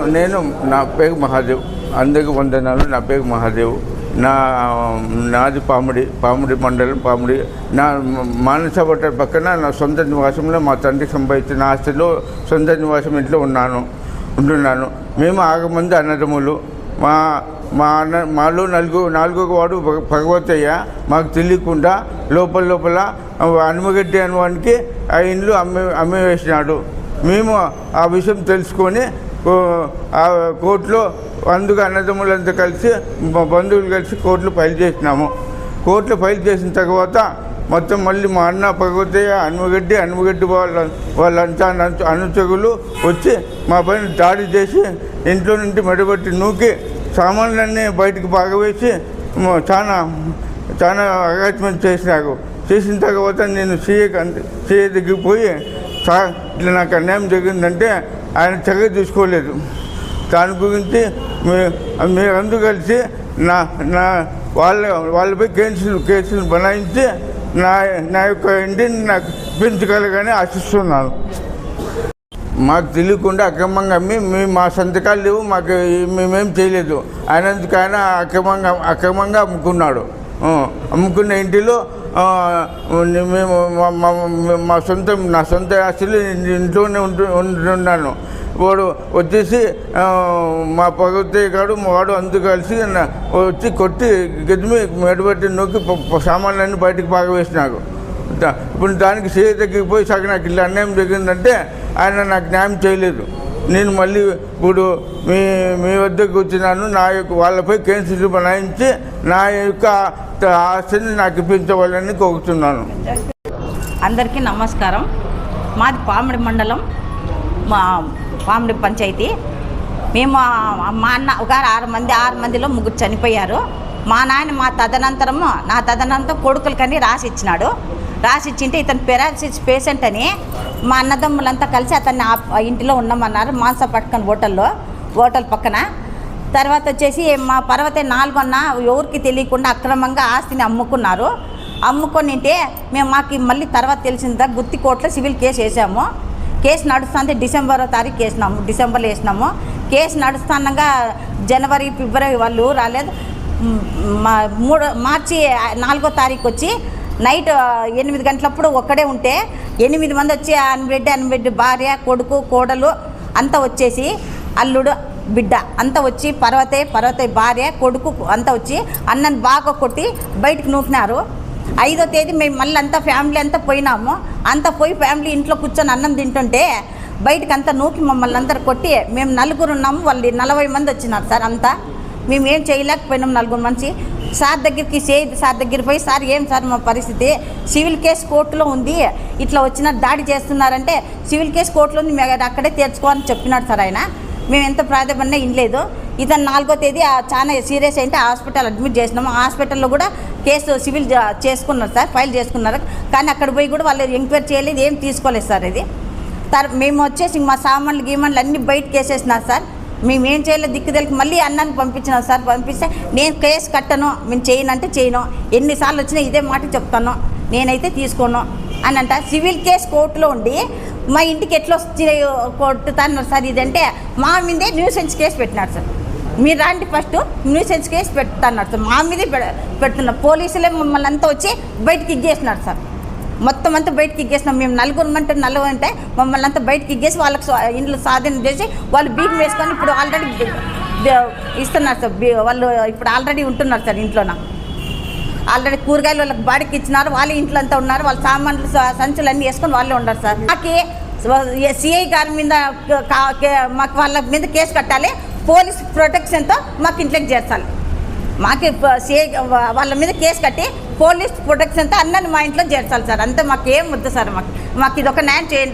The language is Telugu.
నేను నా పేరు మహాదేవ్. అందరికీ వందనాలు. నా పేరు మహాదేవ్. నా నాది పాముడి పాముడి మండలం పాముడి. నా మానస హోటల్ పక్కన నా సొంత నివాసంలో మా తండ్రి సంపాదించిన ఆస్తిలో సొంత నివాసం ఇంట్లో ఉన్నాను ఉంటున్నాను. మేము ఆగమంది అన్నదములు అన్నదమ్ములు. మా మా అన్న మాలో నలుగు నాలుగో వాడు భగ- భగవతయ్య. మాకు తెలియకుండా లోపల లోపల అనుమగడ్డి అనేవానికి ఆ ఇండ్లు అమ్మే అమ్మి వేసినాడు. మేము ఆ విషయం తెలుసుకొని కోర్టులో అందుకు అన్నదమ్ములంతా కలిసి బంధువులు కలిసి కోర్టులో ఫైల్ చేసినాము. కోర్టులో ఫైల్ చేసిన తర్వాత మొత్తం మళ్ళీ మా అన్న భగవతయ్య అన్నగడ్డి అన్నగడ్డి వాళ్ళ వాళ్ళంతా అను- అనుచరులు వచ్చి మా పైన దాడి చేసి ఇంట్లో నుండి మెడబట్టి నూకి సామాన్లన్నీ బయటకు బాగవేసి చాలా చాలా అగాచ్మెంట్ చేసినారు. చేసిన తర్వాత నేను సీఏ సీఏ దగ్గరికి పోయి సార్ ఇట్లా నాకు అన్యాయం జరిగిందంటే ఆయన చక్కగా చూసుకోలేదు దాని గురించి మీరందరూ కలిసి నా నా వాళ్ళ వాళ్ళపై కేసులు కేసులు బనాయించి నా నా యొక్క ఇంటిని నాకు పెంచగలగానే ఆశిస్తున్నాను. మాకు తెలియకుండా అక్రమంగా అమ్మి మేము మా సంతకాలు లేవు మాకు మేమేం చేయలేదు. ఆయనందుకు ఆయన అక్రమంగా అక్రమంగా అమ్ముకున్నాడు. అమ్ముకున్న ఇంటిలో మేము మా- మా- సొంత నా సొంత ఆస్తులు ఇంట్లోనే ఉంటు ఉంటున్నాను. వాడు వచ్చేసి మా పగతే కాడు మా వాడు అందు కలిసి వచ్చి కొట్టి గదిమి మెడబెట్టి నొక్కి సామాన్లన్నీ బయటకు పాగవేసినాడు ఇప్పుడు దానికి చేయ దగ్గరికి పోయి సగం నాకు ఇలా అన్యాయం జరిగిందంటే ఆయన నాకు న్యాయం చేయలేదు. నేను మళ్ళీ ఇప్పుడు మీ మీ వద్దకు వచ్చినాను. నా యొక్క వాళ్ళపై కేసులు బనాయించి నా యొక్క ఆస్తిని నాకు ఇప్పించవాలని కోరుతున్నాను. అందరికీ నమస్కారం. మాది పామిడి మండలం మా పామిడి పంచాయతీ. మేము మా అన్న ఒక ఆరు మంది ఆరు మందిలో ముగ్గురు చనిపోయారు. మా నాయన మా తదనంతరం నా తదనంతరం కొడుకులకని రాసి ఇచ్చినాడు. రాసిచ్చింటే ఇతను పెరాలసిస్ పేషెంట్ అని మా అన్నదమ్ములంతా కలిసి అతన్ని ఆ- ఇంటిలో ఉన్నామన్నారు మాంస పట్టుకొని హోటల్లో హోటల్ పక్కన. తర్వాత వచ్చేసి మా పర్వతే నాలుగొన్న ఎవరికి తెలియకుండా అక్రమంగా ఆస్తిని అమ్ముకున్నారు. అమ్ముకొనింటే మేము మాకు మళ్ళీ తర్వాత తెలిసిందా గుత్తి కోర్టులో సివిల్ కేసు వేసాము. కేసు నడుస్తుంది డిసెంబరో తారీఖు వేసినాము డిసెంబర్లో వేసినాము. కేసు నడుస్తుండగా జనవరి ఫిబ్రవరి వాళ్ళు రాలేదు. మా మూడు మార్చి నాలుగో తారీఖు వచ్చి నైట్ ఎనిమిది గంటలప్పుడు ఒక్కడే ఉంటే ఎనిమిది మంది వచ్చి అన్బిడ్డ అన్బిడ్డ భార్య కొడుకు కోడలు అంతా వచ్చేసి అల్లుడు బిడ్డ అంతా వచ్చి పర్వతే పర్వతే భార్య కొడుకు అంతా వచ్చి అన్నని బాగా కొట్టి బయటకు నూకినారు ఐదో తేదీ మేము మళ్ళీ అంతా ఫ్యామిలీ అంతా పోయినాము. అంతా పోయి ఫ్యామిలీ ఇంట్లో కూర్చొని అన్నం తింటుంటే బయటకు అంతా నూకి మమ్మల్ని అందరు కొట్టి మేము నలుగురు ఉన్నాము. వాళ్ళు నలభై మంది వచ్చినారు సార్ అంతా. మేము ఏం చేయలేకపోయినాం నలుగురు మనిషి సార్ దగ్గరికి సేద్ సార్ దగ్గర పోయి సార్ ఏం సార్ మా పరిస్థితి? సివిల్ కేసు కోర్టులో ఉంది. ఇట్లా వచ్చిన దాడి చేస్తున్నారంటే సివిల్ కేసు కోర్టులో ఉంది. మేము అక్కడే తీర్చుకోవాలని చెప్పినాడు సార్ ఆయన. మేము ఎంత ప్రాధాన్యత ఇనలేదు. ఇతను నాలుగో తేదీ చాలా సీరియస్ అయితే హాస్పిటల్ అడ్మిట్ చేసినాము. హాస్పిటల్లో కూడా కేసు సివిల్ చేసుకున్నారు సార్ ఫైల్ చేసుకున్నారు. కానీ అక్కడ పోయి కూడా వాళ్ళు ఎంక్వైరీ చేయలేదు. ఏం తీసుకోలేదు సార్ ఇది. తర్ మేము వచ్చేసి మా సామాన్లు గీమాన్లు అన్నీ బయటకు వేసేసినారు సార్. మేము ఏం చేయలేదు దిక్కుదలకి మళ్ళీ అన్నాన్ని పంపించినాం. సార్ పంపిస్తే నేను కేసు కట్టను మేము చేయనంటే చేయను. ఎన్నిసార్లు వచ్చినా ఇదే మాట చెప్తాను. నేనైతే తీసుకోను అని అంట సివిల్ కేసు కోర్టులో ఉండి మా ఇంటికి ఎట్లా వచ్చి కొట్టుతాన్నారు సార్ ఇదంటే మా మీదే న్యూసెన్స్ కేసు పెట్టినారు సార్. మీరు రాండి ఫస్ట్ న్యూసెన్స్ కేసు పెడుతున్నారు సార్. మా మీదే పెడుతున్నారు పోలీసులే మమ్మల్ని అంతా వచ్చి బయటికి ఇచ్చేసినారు సార్. మొత్తం అంతా బయటకి ఇగ్గేసినాం మేము నలుగురు అంటే నలుగురు అంటే మమ్మల్ని అంతా బయటకి ఇగ్గేసి వాళ్ళకి ఇంట్లో స్వాధీనం చేసి వాళ్ళు బీగం వేసుకొని ఇప్పుడు ఆల్రెడీ ఇస్తున్నారు సార్. వాళ్ళు ఇప్పుడు ఆల్రెడీ ఉంటున్నారు సార్ ఇంట్లోన. ఆల్రెడీ కూరగాయలు వాళ్ళకి బాడికి ఇచ్చినారు. వాళ్ళే ఇంట్లో అంతా ఉన్నారు. వాళ్ళ సామాన్లు సంచులు అన్నీ వేసుకొని వాళ్ళే ఉన్నారు సార్. మాకి సిఐ గారి మీద మాకు వాళ్ళ మీద కేసు కట్టాలి. పోలీస్ ప్రొటెక్షన్తో మాకు ఇంట్లోకి చేర్చాలి మాకు సిఐ వాళ్ళ మీద కేసు కట్టి పోలీస్ ప్రొటెక్షన్తో అన్నని మా ఇంట్లో చేర్చాలి సార్. అంతే మాకు ఏం వద్దు సార్ మాకు. మాకు ఇది ఒక న్యాయం చేయండి.